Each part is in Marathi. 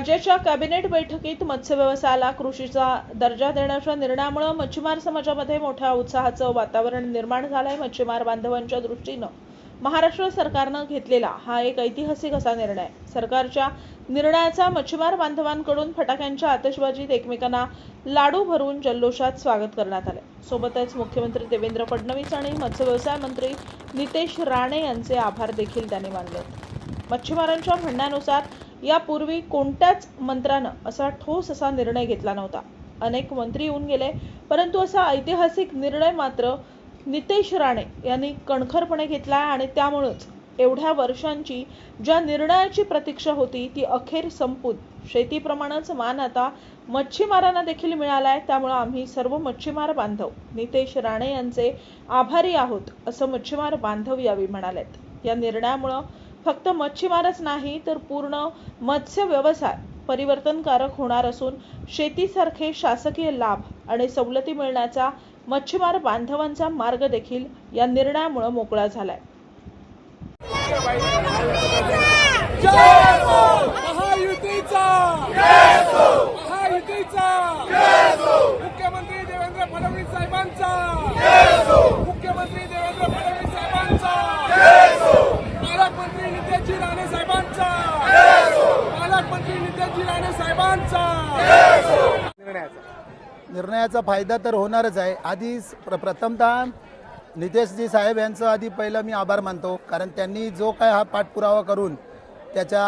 राज्याच्या कॅबिनेट बैठकीत मत्स्य व्यवसायाला कृषीचा दर्जा देण्याच्या निर्णयामुळे मच्छीमार समाजामध्ये मोठ्या उत्साहाचं वातावरण निर्माण झालंय मच्छीमार बांधवांच्या दृष्टीनं. महाराष्ट्र सरकारनं घेतलेला हा एक ऐतिहासिक असा निर्णय. सरकारच्या निर्णयाचा मच्छीमार बांधवांकडून फटाक्यांच्या आतषबाजीत एकमेकांना लाडू भरून जल्लोषात स्वागत करण्यात आले सोबतच मुख्यमंत्री देवेंद्र फडणवीस आणि मत्स्य व्यवसाय मंत्री नितेश राणे यांचे आभार देखील त्यांनी मानले. मच्छीमारांच्या म्हणण्यानुसार यापूर्वी कोणत्याच मंत्र्यानं असा ठोस असा निर्णय घेतला नव्हता. अनेक मंत्री येऊन गेले परंतु असा ऐतिहासिक निर्णय मात्र नितेश राणे यांनी कणखरपणे घेतला आणि त्यामुळेच एवढ्या वर्षांची ज्या निर्णयाची प्रतीक्षा होती ती अखेर संपून. शेतीप्रमाणेच मान आता मच्छीमारांना देखील मिळालाय त्यामुळे आम्ही सर्व मच्छीमार बांधव. नितेश राणे यांचे आभारी आहोत असं मच्छीमार बांधव यावेळी म्हणालेत. या निर्णयामुळं फक्त मच्छीमारच नाही तर पूर्ण मत्स्य व्यवसाय परिवर्तनकारक होणार असून शेतीसारखे शासकीय लाभ आणि सवलती मिळण्याचा मच्छीमार बांधवांचा मार्ग देखील या निर्णयामुळे मोकळा झालाय महायुतीचा महायुतीचा मुख्यमंत्री देवेंद्र फडणवीस साहेबांचा मुख्यमंत्री देवेंद्र फडणवीस साहेबांचा पालकमंत्री नितेशजी राणे साहेबांचा पालकमंत्री नितेशजी राणे साहेबांचा निर्णयाचा. फायदा तर होणारच आहे. आधी प्र प्रथमतः नितेशजी साहेब यांचं आधी पहिलं मी आभार मानतो. कारण त्यांनी जो काय हा पाठपुरावा करून त्याच्या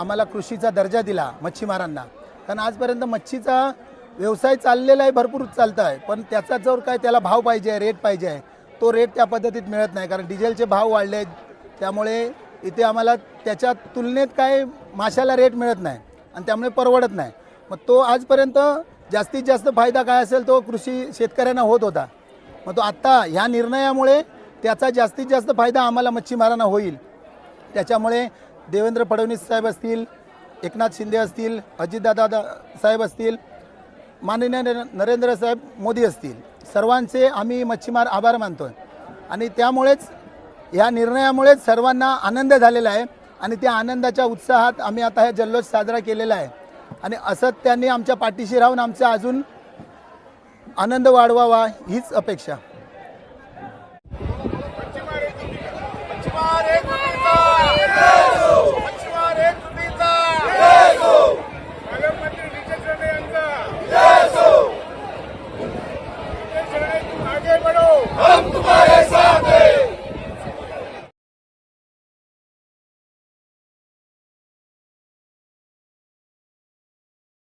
आम्हाला कृषीचा दर्जा दिला मच्छीमारांना. कारण आजपर्यंत मच्छीचा व्यवसाय चाललेला आहे भरपूर चालतं आहे. पण त्याचा जर काय त्याला भाव पाहिजे आहे रेट पाहिजे आहे तो रेट त्या पद्धतीत मिळत नाही. कारण डिझेलचे भाव वाढले आहेत. त्यामुळे इथे आम्हाला त्याच्या तुलनेत काय माशाला रेट मिळत नाही. आणि त्यामुळे परवडत नाही. मग तो आजपर्यंत जास्तीत जास्त फायदा काय असेल तो कृषी शेतकऱ्यांना होत होता. मग तो आत्ता ह्या निर्णयामुळे त्याचा जास्तीत जास्त फायदा आम्हाला मच्छीमारांना होईल. त्याच्यामुळे देवेंद्र फडणवीस साहेब असतील एकनाथ शिंदे असतील अजितदादा साहेब असतील माननीय नरेंद्र साहेब मोदी असतील. सर्वांचे आम्ही मच्छीमार आभार मानतोय आणि त्यामुळेच या निर्णयामुळेच सर्वांना आनंद झालेला आहे. आणि त्या आनंदाच्या उत्साहात आम्ही आता हे जल्लोष साजरा केलेला आहे. आणि असंच त्यांनी आमच्या पाठीशी राहून आमचा अजून आनंद वाढवावा हीच अपेक्षा. हम तुम्हारे